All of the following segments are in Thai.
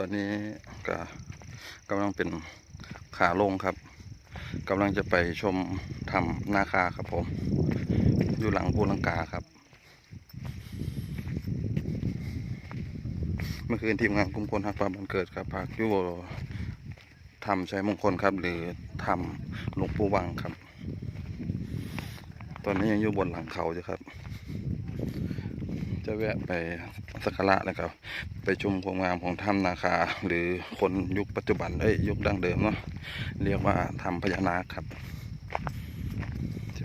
ตอนนี้ก็กำลังเป็นขาลงครับกำลังจะไปชมทำนาคาครับผม อยู่หลังภูลังกาครับ เมื่อคืนทีมงานกลุ่มคนฮักฟ้าบันเกิดครับพักอยู่ทำใชัยมงคลครับ หรือทำหลวงปู่วังครับ ตอนนี้ยังอยู่บนหลังเขาอยู่ครับ จะแวะไปสักการะแล้วก็ไปชมความงามของถ้ำนาคา หรือคนยุคปัจจุบันเอ้ยยุคดั้งเดิมเนาะเรียกว่าถ้ำพญานาคครับ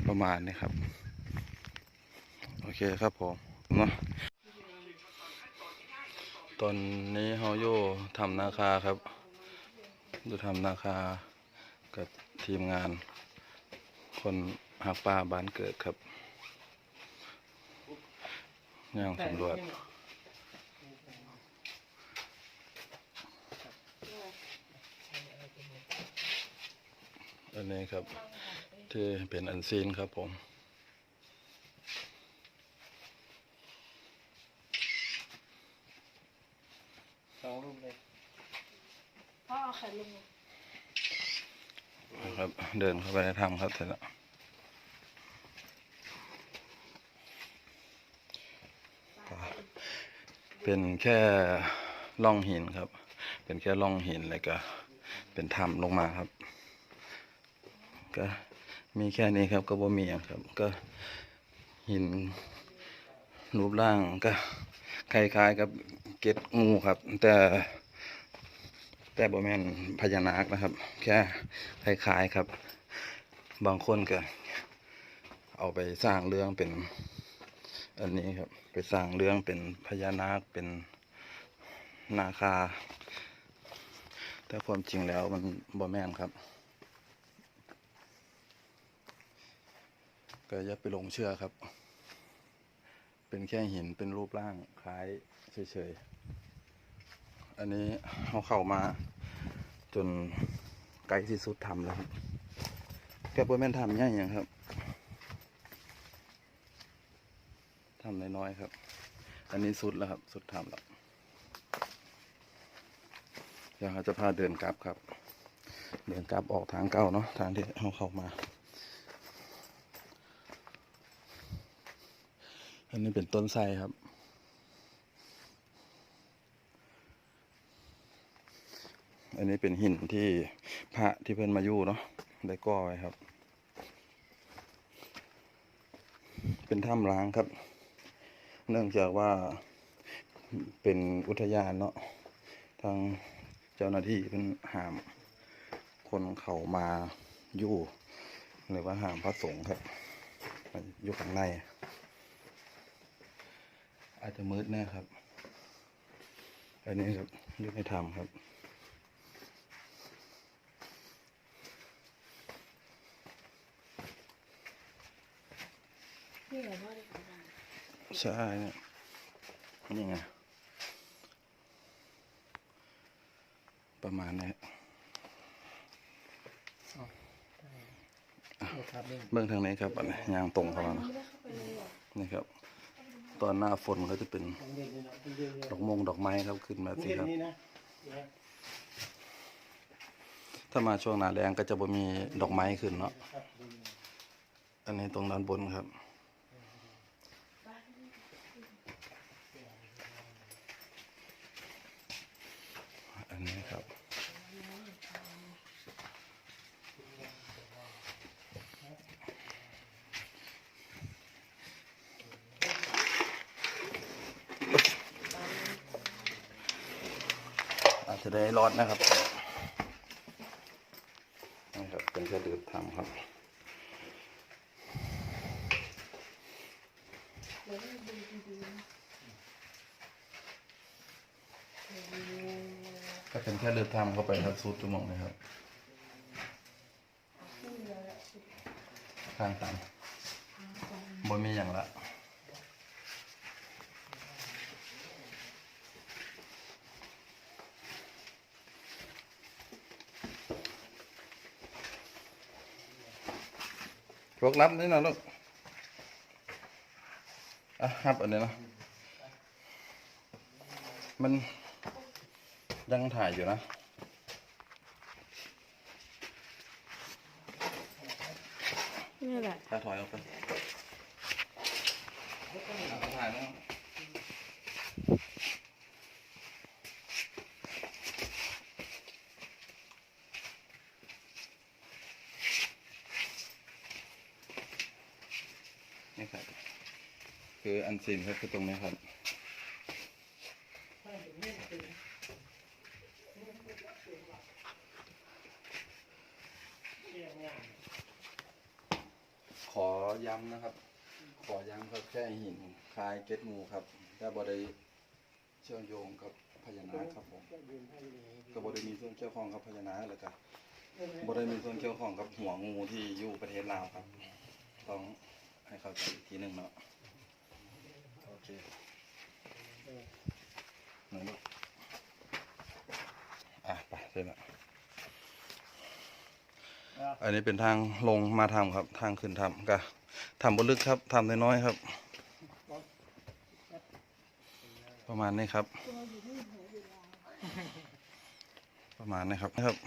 ประมาณนี้ครับ โอเคครับผมเนาะตอนนี้เฮาอยู่ถ้ำนาคาครับอยู่ถ้ำนาคากับทีมงาน คนหักป่าบ้านเกิดครับ ย่างสำรวจอันนี้ครับ ที่เป็นอันซีนครับผมสองรูปเลยพ่อเอาไข่ลงนะครับ เดินเข้าไปในถ้ำครับเสร็จแล้ว เป็นแค่ร่องหินครับ เป็นแค่ร่องหินแล้วก็ เป็นถ้ำลงมาครับ ก็มีแค่นี้ครับก็บ่มีอย่างครับ ก็หินรูปร่างก็คล้ายๆกับเกล็ดงูครับ แต่แต่บ่แม่นพญานาคนะครับ แค่คล้ายๆครับ บางคนก็เอาไปสร้างเรื่องเป็น อันนี้ครับ ไปสร้างเรื่องเป็นพญานาคเป็นนาคา แต่ความจริงแล้วมันบ่แม่นครับก็อย่าไปหลงเชื่อครับ เป็นแค่หินเป็นรูปร่างคล้ายเฉยๆ อันนี้เขาเข้ามา จนไกลที่สุดทำแล้วครับแกบ่แม่นทำง่ายอย่างครับ ทำน้อยๆครับ อันนี้สุดแล้วครับ สุดทำแล้วเดี๋ยวเราจะพาเดินกลับครับ เดินกลับออกทางเก่าเนาะทางที่เขาเข้ามา อันนี้เป็นต้นไทรครับ อันนี้เป็นหินที่พระที่เพิ่อนมาอยู่เนาะได้ก่อไว้ครับ เป็นถ้ำร้างครับ เนื่องจากว่าเป็นอุทยานเนาะทางเจ้าหน้าที่เพิ่นห้าม คนเขามาอยู่ หรือว่าห้ามพระสงฆ์ครับอยู่ข้างใน อาจจะมืดแน่ครับ อันนี้ครับยู่ในถ้ำครับนี่เหรอพ่า ใช่เนี่ยนี่ไง ประมาณนี้ครับนี่เบื้องทางนี้ครับอันนี้ยางตรงเข้ามาเนอะไม่ได้เข้าไปเลยเหรอนี่ครับ ตอนหน้าฝนก็จะเป็นเย็นๆนะเย็นๆดอกมงดอกไม้ครับขึ้นมาสิเย็นครับนี่นะถ้ามาช่วงหน้าแรงก็จะบ่มีดอกไม้ขึ้นเนาะครับอันนี้ตรงด้านบนครับ นนี้ครับอาจจะได้รอดนะครับนี่ครับเป็นแค่ดืดทำครับเดี๋ยวดูดีๆ ก็เป็นแค่เลือดทำเข้าไปครับสุดชั่วโมงนะครับ ข้างต่ำบนมีอย่างละพวกรับนี่นะลูกอะครับอันนี้นะมัน ยังถ่ายอยู่นะ นี่แหละถ้าถอยออกไปถ่ายแล้วนี่ครับ คืออันซีนครับคือตรงนี้ครับ ขอ ย้ำนะครับ ขอย้ำครับแค่หินคลายเก็ดงูครับแต่บ่ได้เชื่อมโยงกับพญานาคครับผมก็บ่ได้มีส่วนเกี่ยวข้องกับพญานาคแล้วก็บ่ได้มีส่วนเกี่ยวข้องกับหัวงูที่อยู่ประเทศลาวครับ ต้องให้เข้าใจอีกทีหนึ่งเนาะโอเคหนูลูกอะไปเสร็จแล้ว อันนี้เป็นทางลงมาทำครับ ทางขึ้นทำก็ทำบนลึกครับทำน้อยๆครับ ประมาณนี้ครับ ประมาณนี้ครับนะครับ